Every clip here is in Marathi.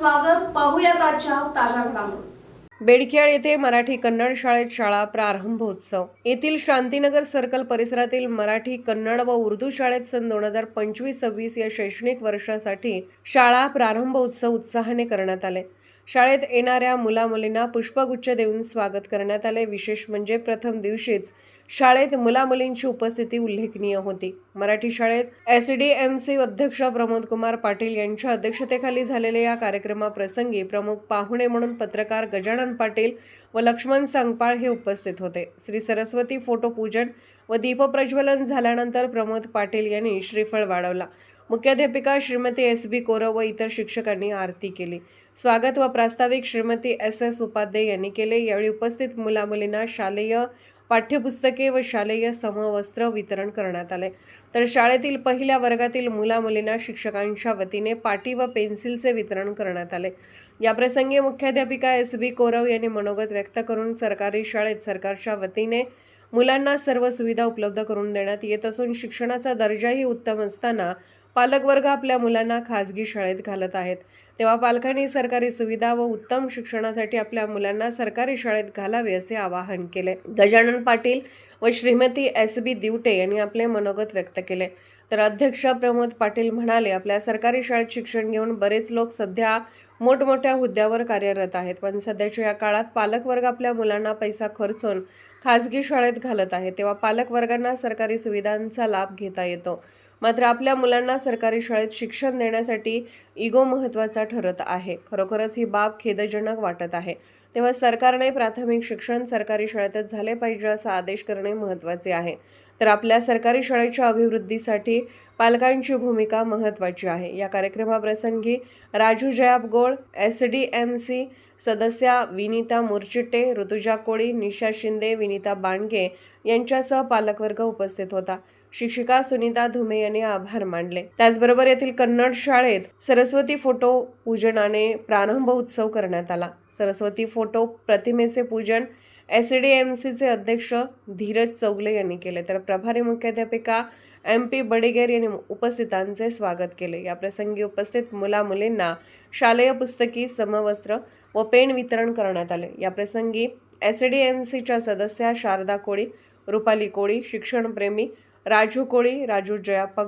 स्वागत पाहूयात आजच्या ताज्या घडामोडी. बेडकियाळ येथे मराठी कन्नड शाळेत शाळा प्रारंभोत्सव. येथील शांतीनगर सर्कल परिसरातील मराठी कन्नड व उर्दू शाळेत सन दोन हजार पंचवीस सव्वीस या शैक्षणिक वर्षासाठी शाळा प्रारंभोत्सव उत्साहाने करण्यात आले. शाळेत येणाऱ्या मुलामुलींना पुष्पगुच्छ देऊन स्वागत करण्यात आले. विशेष म्हणजे प्रथम दिवशीच शाळेत मुलामुलींची उपस्थिती उल्लेखनीय होती. मराठी शाळेत एस डी एम सी अध्यक्ष प्रमोद कुमार पाटील यांच्या अध्यक्षतेखाली झालेल्या या कार्यक्रमाप्रसंगी प्रमुख पाहुणे म्हणून पत्रकार गजानन पाटील व लक्ष्मण सांगपाळ हे उपस्थित होते. श्री सरस्वती फोटो पूजन व दीपप्रज्वलन झाल्यानंतर प्रमोद पाटील यांनी श्रीफळ वाढवला. मुख्याध्यापिका श्रीमती एस बी कोरव व इतर शिक्षकांनी आरती केली. स्वागत व प्रास्ताविक श्रीमती एस एस उपाध्ये यांनी केले. यावेळी उपस्थित मुलामुलींना शालेय पाठ्यपुस्तके व शालेय समवस्त्र वितरण करण्यात आले. तर शाळेतील पहिल्या वर्गातील मुलामुलींना शिक्षकांच्या वतीने पाटी व पेन्सिलचे वितरण करण्यात आले. याप्रसंगी मुख्याध्यापिका एस बी कोरव यांनी मनोगत व्यक्त करून सरकारी शाळेत सरकारच्या वतीने मुलांना सर्व सुविधा उपलब्ध करून देण्यात येत असून शिक्षणाचा दर्जाही उत्तम असताना पालकवर्ग आपल्या मुलांना खाजगी शाळेत घालत आहेत. तेव्हा पालकांनी सरकारी सुविधा व उत्तम शिक्षणासाठी आपल्या मुलांना सरकारी शाळेत घालावे असे आवाहन केले. गजानन पाटील व श्रीमती एस बी दिवटे यांनी आपले मनोगत व्यक्त केले. तर अध्यक्ष प्रमोद पाटील म्हणाले आपल्या सरकारी शाळेत शिक्षण घेऊन बरेच लोक सध्या मोठमोठ्या हुद्द्यावर कार्यरत आहेत. पण सध्याच्या या काळात पालकवर्ग आपल्या मुलांना पैसा खर्चून खाजगी शाळेत घालत आहे. तेव्हा पालकवर्गांना सरकारी सुविधांचा लाभ घेता येतो. मात्र आपल्या मुलांना सरकारी शाळेत शिक्षण देण्यासाठी इगो महत्त्वाचा ठरत आहे. खरोखरच ही बाब खेदजनक वाटत आहे. तेव्हा सरकारने प्राथमिक शिक्षण सरकारी शाळेतच झाले पाहिजे असा आदेश करणे महत्त्वाचे आहे. तर आपल्या सरकारी शाळेच्या अभिवृद्धीसाठी पालकांची भूमिका महत्त्वाची आहे. या कार्यक्रमाप्रसंगी Raju Jayabgol S D M C सदस्या विनीता मुरचिट्टे ऋतुजा कोळी निशा शिंदे विनीता बाणगे यांच्यासह पालकवर्ग उपस्थित होता. शिक्षिका सुनीता धुमे यांनी आभार मानले. त्याचबरोबर येथील कन्नड शाळेत सरस्वती फोटो पूजनाने प्रारंभ उत्सव करण्यात आला. सरस्वती फोटो प्रतिमेचे पूजन एस डी एम सीचे अध्यक्ष धीरज चौगले यांनी केले. तर प्रभारी मुख्याध्यापिका एम पी बडेगेर यांनी उपस्थितांचे स्वागत केले. या प्रसंगी उपस्थित मुला मुलींना शालेय पुस्तकी समवस्त्र व पेन वितरण करण्यात आले. या प्रसंगी एस डी एम सीच्या सदस्या Sharda Koli Rupali Koli शिक्षणप्रेमी Raju Koli Raju Jayappa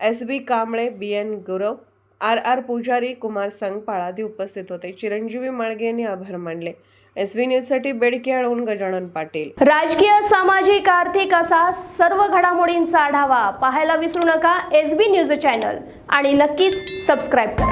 S B Kamble B N Gurav R R Pujari Kumar Sangpal आदी उपस्थित होते. चिरंजीवी माळगे यांनी आभार मानले. एस बी न्यूजसाठी बेडकेळहून गजानन पाटील. राजकीय सामाजिक आर्थिक असा सर्व घडामोडींचा आढावा पाहायला विसरू नका. एस बी न्यूज चॅनल आणि नक्कीच सबस्क्राईब करा.